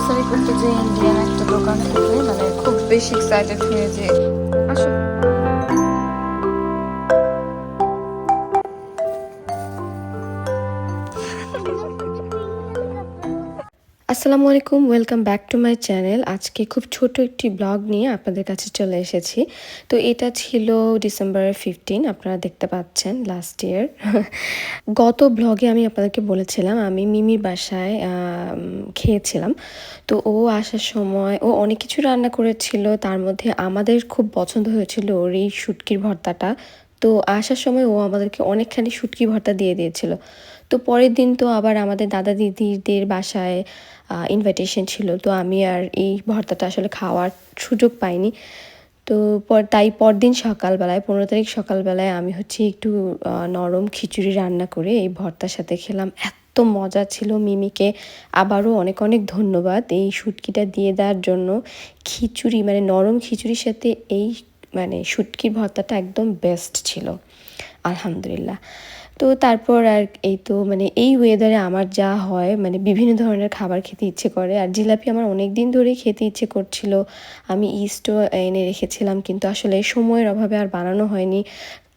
Grocery করতে যে Indian একটা দোকান থেকে মানে খুব বেশি এক্সাইটেড হয়ে যে আসসালামু আলাইকুম, welcome back to my channel. আজকে খুব ছোট একটি ব্লগ নিয়ে আপনাদের কাছে চলে এসেছি। তো এটা ছিল ডিসেম্বর ফিফটিন আপনারা দেখতে পাচ্ছেন লাস্ট ইয়ার গত ব্লগে আমি আপনাদেরকে বলেছিলাম, আমি মিমির বাসায় খেয়েছিলাম। তো ও আসার সময় ও অনেক কিছু রান্না করেছিল, তার মধ্যে আমাদের খুব পছন্দ হয়েছিল ওর এই শুটকির ভর্তাটা। তো আসার সময় ও আমাদেরকে অনেকখানি শুটকি ভর্তা দিয়ে দিয়েছিল। তো পরের দিন তো আবার আমাদের দাদা দিদিদের বাসায় ইনভাইটেশন ছিল। তো আমি আর এই ভর্তাটা আসলে খাওয়ার সুযোগ পাইনি। তো পর, তাই পরদিন সকালবেলায়, পনেরো তারিখ সকালবেলায় আমি হচ্ছে একটু নরম খিচুড়ি রান্না করে এই ভর্তার সাথে খেলাম। এত মজা ছিল মিমিকে। আবারও অনেক অনেক ধন্যবাদ এই শুটকিটা দিয়ে দেওয়ার জন্য। খিচুড়ি মানে নরম খিচুড়ির সাথে এই মানে শুটকির ভর্তাটা একদম বেস্ট ছিল। আলহামদুলিল্লাহ। তো তারপর আর এই তো মানে এই ওয়েদারে আমার যা হয় মানে বিভিন্ন ধরনের খাবার খেতে ইচ্ছে করে। আর জিলাপি আমার অনেক দিন ধরেই খেতে ইচ্ছে করছিল। আমি ইস্টও এনে রেখেছিলাম, কিন্তু আসলে সময়ের অভাবে আর বানানো হয়নি।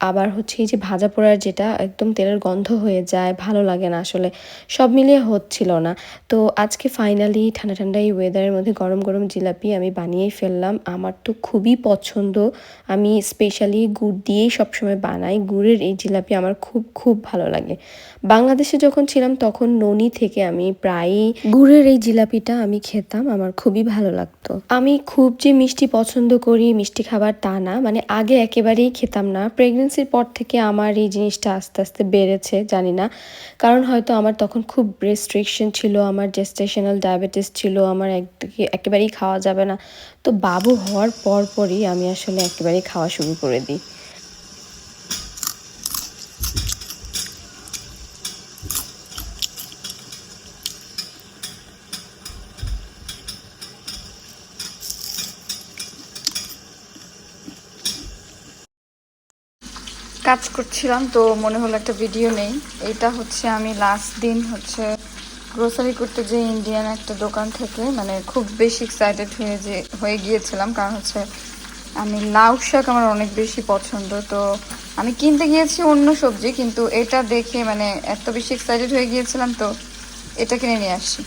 আবার হচ্ছে এই যে ভাজা পোড়ার যেটা একদম তেলের গন্ধ হয়ে যায়, ভালো লাগে না আসলে। সব মিলিয়ে হচ্ছিল না। তো আজকে ফাইনালি ঠান্ডা ঠান্ডা এই ওয়েদারের মধ্যে গরম গরম জিলাপি আমি বানিয়েই ফেললাম। আমার তো খুবই পছন্দ। আমি স্পেশালি গুড় দিয়েই সবসময় বানাই। গুড়ের এই জিলাপি আমার খুব খুব ভালো লাগে। বাংলাদেশে যখন ছিলাম তখন ননি থেকে আমি প্রায়ই গুড়ের এই জিলাপিটা আমি খেতাম। আমার খুবই ভালো লাগতো। আমি খুব যে মিষ্টি পছন্দ করি, মিষ্টি খাবার তা না। মানে আগে একেবারেই খেতাম না। প্রেগনেন্সির পর থেকে আমার এই জিনিসটা আস্তে আস্তে বেড়েছে, জানি না। কারণ হয়তো আমার তখন খুব রেস্ট্রিকশন ছিল, আমার জেস্টেশনাল ডায়াবেটিস ছিল, আমার একদিকে একেবারেই খাওয়া যাবে না। তো বাবু হওয়ার পর পরই আমি আসলে একেবারেই খাওয়া শুরু করে দিই। কাজ করছিলাম, তো মনে হলো একটা ভিডিও নেই। এটা হচ্ছে আমি লাস্ট দিন হচ্ছে গ্রোসারি করতে যে ইন্ডিয়ান একটা দোকান থেকে মানে খুব বেশি এক্সাইটেড হয়ে যে, হয়ে গিয়েছিলাম। কারণ হচ্ছে আমি লাউ শাক আমার অনেক বেশি পছন্দ, তো আমি কিনতে গিয়েছি অন্য সবজি, কিন্তু এটা দেখে মানে এত বেশি এক্সাইটেড হয়ে গিয়েছিলাম, তো এটা কিনে নিয়ে আসছি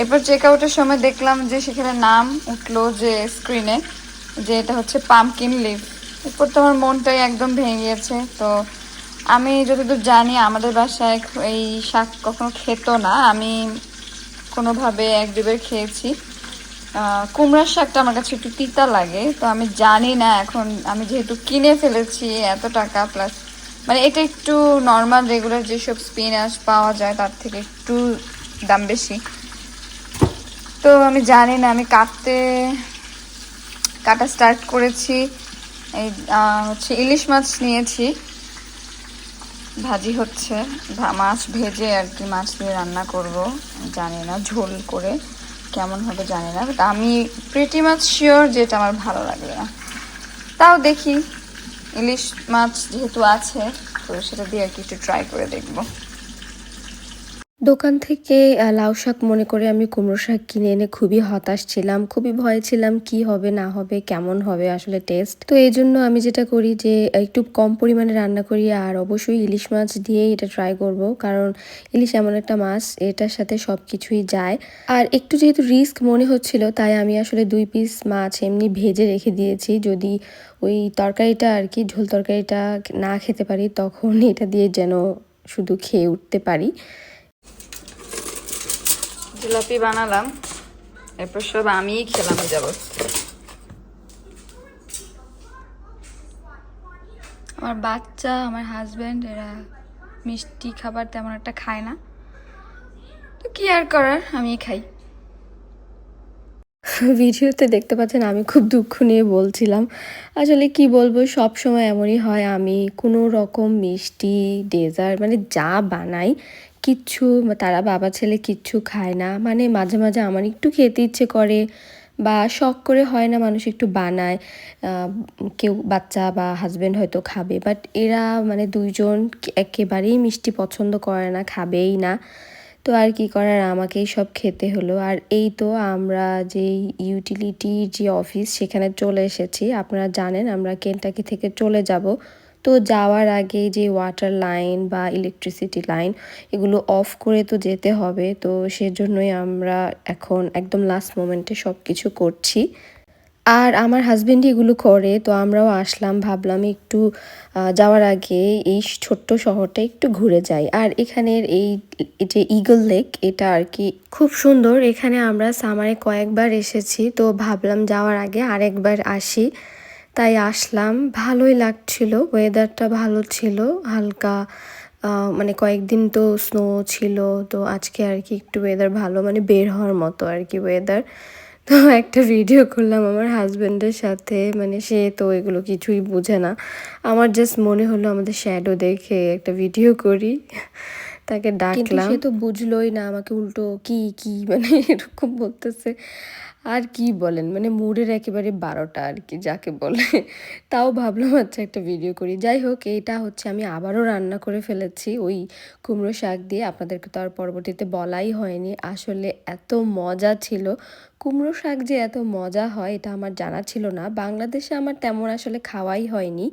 এরপর চেক আউটের সময় দেখলাম যে সেখানে নাম উঠল যে স্ক্রিনে যে এটা হচ্ছে পামকিন লিভ এরপর তো আমার মনটাই একদম ভেঙে গিয়েছে তো আমি যতদূর জানি আমাদের বাসায় এই শাক কখনো খেত না। আমি কোনোভাবে এক দুবার খেয়েছি। কুমড়ার শাকটা আমার কাছে একটু তিতা লাগে, তো আমি জানি না এখন আমি যেহেতু কিনে ফেলেছি এত টাকা প্লাস মানে এটা একটু নর্মাল রেগুলার যেসব স্পিনাচ পাওয়া যায় তার থেকে একটু দাম বেশি। তো আমি জানি না, আমি কাটতে, কাটা স্টার্ট করেছি। এই হচ্ছে ইলিশ মাছ নিয়েছি। ভাজি হচ্ছে। মাছ ভেজে আর কি মাছ দিয়ে রান্না করব। জানি না, ঝোল করে কেমন হবে জানি না। বাট আমি প্রিটি মাছ শিওর যেটা আমার ভালো লাগবে না। তাও দেখি। ইলিশ মাছ যেহেতু আছে, তো সেটা দিয়ে আর কি একটু ট্রাই করে দেখব। দোকান থেকে লাউ শাক মনে করে আমি কুমড়ো শাক কিনে এনে খুবই হতাশ ছিলাম, খুবই ভয় ছিলাম কি হবে, না হবে, কেমন হবে আসলে টেস্ট তো এই জন্য আমি যেটা করি যে, একটু কম পরিমাণে রান্না করি আর অবশ্যই ইলিশ মাছ দিয়েই এটা ট্রাই করব। কারণ ইলিশ এমন একটা মাছ, এটার সাথে সব কিছুই যায়। আর একটু যেহেতু রিস্ক মনে হচ্ছিল, তাই আমি আসলে দুই পিস মাছ এমনি ভেজে রেখে দিয়েছি। যদি ওই তরকারিটা আর কি, ঝোল তরকারিটা না খেতে পারি, তখন এটা দিয়ে যেন শুধু খেয়ে উঠতে পারি। জিলাপি বানালাম। এরপর সব আমিই খেলাম যাব। আমার বাচ্চা আমার হাজব্যান্ড এরা মিষ্টি খাবার তেমন একটা খায় না। তো কি আর করার আমি খাই। ভিডিওতে দেখতে পাচ্ছেন আমি খুব দুঃখ নিয়ে বলছিলাম। আসলে কি বলব সব সময় এমনই হয় আমি কোনো রকম মিষ্টি ডেজার্ট মানে যা বানাই কিচ্ছু তারা বাবা ছেলে কিচ্ছু খায় না। মানে মাঝে মাঝে আমার একটু খেতে ইচ্ছে করে, বা শখ করে হয় না মানুষ একটু বানায়। কেউ বাচ্চা বা হাজবেন্ড হয়তো খাবে বাট এরা মানে দুইজন একেবারেই মিষ্টি পছন্দ করে না, খাবেই না। তো আর কি করার, আমাকেই সব খেতে হলো। আর এই তো আমরা যেই ইউটিলিটি যে অফিস সেখানে চলে এসেছি। আপনারা জানেন আমরা কেনটাকি থেকে চলে যাব। তো যাওয়ার আগে যে ওয়াটার লাইন বা ইলেকট্রিসিটি লাইন এগুলো অফ করে তো যেতে হবে, তো সেজন্যই আমরা এখন একদম লাস্ট মোমেন্টে সব কিছু করছি। আর আমার হাজবেন্ডই এগুলো করে, তো আমরাও আসলাম, ভাবলাম একটু যাওয়ার আগে এই ছোট্ট শহরটা একটু ঘুরে যাই। আর এখানের এই যে ইগল লেক এটা আর কি খুব সুন্দর। এখানে আমরা সামারে কয়েকবার এসেছি, তো ভাবলাম যাওয়ার আগে আরেকবার আসি। তাই আসলাম। ভালোই লাগছিল ওয়েদারটা ভালো ছিল হালকা মানে কয়েকদিন তো স্নো ছিল তো আজকে আর কি একটু ওয়েদার ভালো মানে বের হওয়ার মতো আর কি ওয়েদার তো একটা ভিডিও করলাম আমার হাজব্যান্ডের সাথে মানে সে তো এগুলো কিছুই বুঝে না। আমার জাস্ট মনে হলো আমাদের শ্যাডো দেখে একটা ভিডিও করি তাকে ডাকলাম সে তো বুঝলোই না আমাকে উল্টো কি কি মানে এরকম বলতেছে। আর কি বলেন? মানে মুডের একেবারে বারোটা আর কি, যাকে বলে। তাও ভাবলাম আচ্ছা একটা ভিডিও করি। যাই হোক, এটা হচ্ছে আমি আবারও রান্না করে ফেলেছি। ওই কুমড়ো শাক দিয়ে আপনাদেরকে তো আর পরবর্তীতে বলাই হয়নি। আসলে এত মজা ছিল। কুমড়ো শাক যে এত মজা হয়, এটা আমার জানা ছিল না। বাংলাদেশে আমার তেমন আসলে খাওয়াই হয়নি।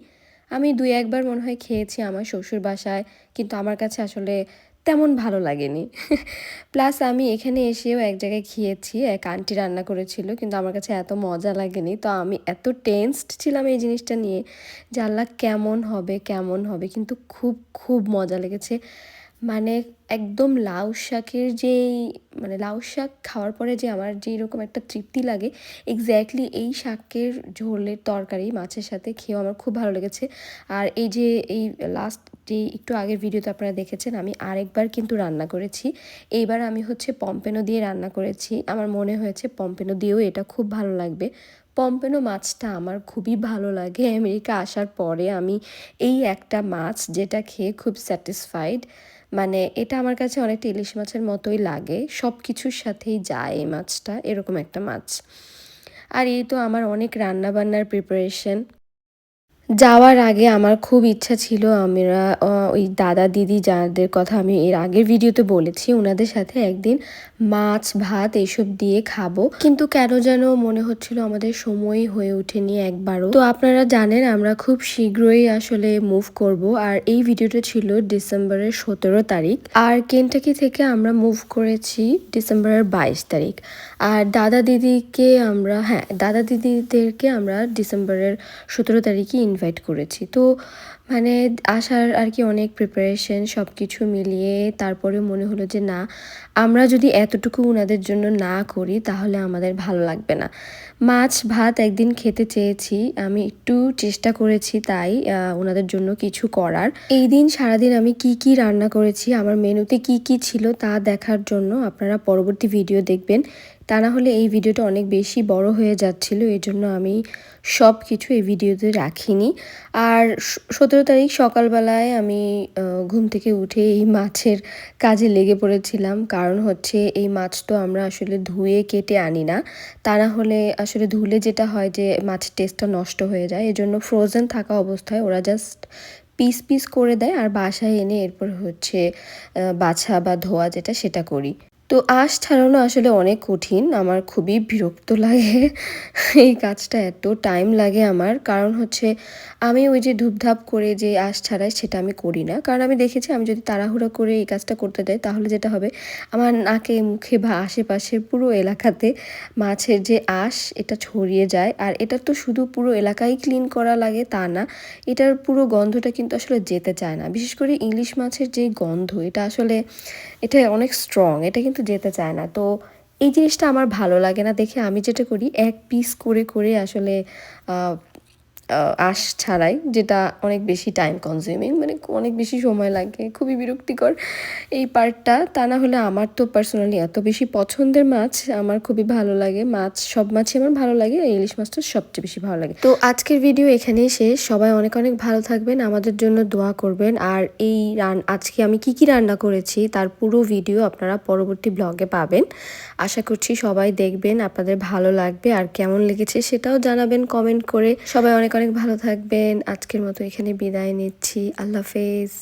আমি দুই একবার মনে হয় খেয়েছি আমার শ্বশুর বাসায় কিন্তু আমার কাছে আসলে তেমন ভালো লাগেনি। প্লাস আমি এখানে এসেও এক জায়গায় খেয়েছি, এক আন্টি রান্না করেছিল, কিন্তু আমার কাছে এত মজা লাগেনি। তো আমি এত টেনসড ছিলাম এই জিনিসটা নিয়ে যে, আল্লাহ, কেমন হবে কেমন হবে? কিন্তু খুব খুব মজা লেগেছে। মানে একদম লাউ শাকের যেই মানে লাউ শাক খাওয়ার পরে যে আমার যেই রকম একটা তৃপ্তি লাগে এক্স্যাক্টলি এই শাকের ঝোলের তরকারি মাছের সাথে খেয়েও আমার খুব ভালো লেগেছে। আর এই যে এই লাস্ট যে একটু আগের ভিডিওতে আপনারা দেখেছেন, আমি আরেকবার কিন্তু রান্না করেছি। এইবার আমি হচ্ছে পম্পেনো দিয়ে রান্না করেছি। আমার মনে হয়েছে পম্পেনো দিয়েও এটা খুব ভালো লাগবে। পম্পেনো মাছটা আমার খুবই ভালো লাগে। আমেরিকা আসার পরে আমি এই একটা মাছ যেটা খেয়ে খুব স্যাটিসফাইড মানে এটা আমার কাছে অনেকটা ইলিশ মাছের মতোই লাগে। সব কিছুর সাথেই যায় এই মাছটা, এরকম একটা মাছ। আর এই তো আমার অনেক রান্নাবান্নার প্রিপারেশন যাওয়ার আগে আমার খুব ইচ্ছা ছিল আমরা ওই দাদা দিদি যাদের কথা আমি এর আগের ভিডিওতে বলেছি ওনাদের সাথে একদিন মাছ, ভাত এসব দিয়ে খাব। কিন্তু কেন যেন মনে হচ্ছিল আমাদের সময় হয়ে ওঠেনি একবারও। তো আপনারা জানেন আমরা খুব শীঘ্রই আসলে মুভ করব। আর এই ভিডিওটা ছিল ডিসেম্বরের সতেরো তারিখ। আর কেন্টাকি থেকে আমরা মুভ করেছি ডিসেম্বরের বাইশ তারিখ। আর দাদা দিদিকে আমরা হ্যাঁ দাদা দিদিদেরকে আমরা ডিসেম্বরের সতেরো তারিখে ইনভাইট করেছি। তো মানে আসার আর কি অনেক প্রিপারেশন সব কিছু মিলিয়ে তারপরে মনে হলো যে না, আমরা যদি এতটুকু ওনাদের জন্য না করি তাহলে আমাদের ভালো লাগবে না। মাছ, ভাত একদিন খেতে চেয়েছি, আমি একটু চেষ্টা করেছি তাই ওনাদের জন্য কিছু করার। এই দিন সারাদিন আমি কি কি রান্না করেছি, আমার মেনুতে কি কি ছিল তা দেখার জন্য আপনারা পরবর্তী ভিডিও দেখবেন। তা না হলে এই ভিডিওটা অনেক বেশি বড় হয়ে যাচ্ছিল, এই জন্য আমি সব কিছু এই ভিডিওতে রাখিনি। আর সতেরো তারিখ সকালবেলায় আমি ঘুম থেকে উঠে এই মাছের কাজে লেগে পড়েছিলাম। কারণ হচ্ছে এই মাছ তো আমরা আসলে ধুয়ে কেটে আনি না। তা না হলে আসলে ধুলে যেটা হয় যে মাছের টেস্টটা নষ্ট হয়ে যায়। এজন্য ফ্রোজেন থাকা অবস্থায় ওরা জাস্ট পিস পিস করে দেয় আর বাসায় এনে এরপর হচ্ছে বাছা বা ধোয়া যেটা সেটা করি। তো আঁশ ছাড়ানো আসলে অনেক কঠিন। আমার খুবই বিরক্ত লাগে। এই কাজটা এত টাইম লাগে আমার। কারণ হচ্ছে আমি ওই যে ধূপধাপ করে যে আঁশ ছাড়াই সেটা আমি করি না। কারণ আমি দেখেছি আমি যদি তাড়াহুড়ো করে এই কাজটা করতে যাই তাহলে যেটা হবে, আমার নাকে, মুখে বা আশেপাশের পুরো এলাকাতে মাছের যে আঁশ, এটা ছড়িয়ে যায়। আর এটা তো শুধু পুরো এলাকাই ক্লিন করা লাগে তা না, এটার পুরো গন্ধটা কিন্তু আসলে যেতে চায় না। বিশেষ করে ইলিশ মাছের যে গন্ধ, এটা আসলে, এটা অনেক স্ট্রং এটা কিন্তু যেতে চায় না। তো এই জিনিসটা আমার ভালো লাগে না দেখে আমি যেটা করি, এক পিস করে করে আসলে আঁশ ছাড়াই, যেটা অনেক বেশি টাইম কনজিউমিং মানে অনেক বেশি সময় লাগে, খুবই বিরক্তিকর এই পার্টটা তা না হলে আমার তো পার্সোনালি এত বেশি পছন্দের মাছ আমার খুবই ভালো লাগে। মাছ, সব মাছই আমার ভালো লাগে, আর ইলিশ মাছটা সবচেয়ে বেশি ভালো লাগে। তো আজকের ভিডিও এখানেই শেষ। সবাই অনেক অনেক ভালো থাকবেন, আমাদের জন্য দোয়া করবেন। আর এই রান আজকে আমি কি কি রান্না করেছি তার পুরো ভিডিও আপনারা পরবর্তী ব্লগে পাবেন। আশা করছি সবাই দেখবেন, আপনাদের ভালো লাগবে, আর কেমন লেগেছে সেটাও জানাবেন কমেন্ট করে। সবাই অনেক অনেক ভালো থাকবেন। আজকের মতো এখানে বিদায় নিচ্ছি। আল্লাহ হাফেজ।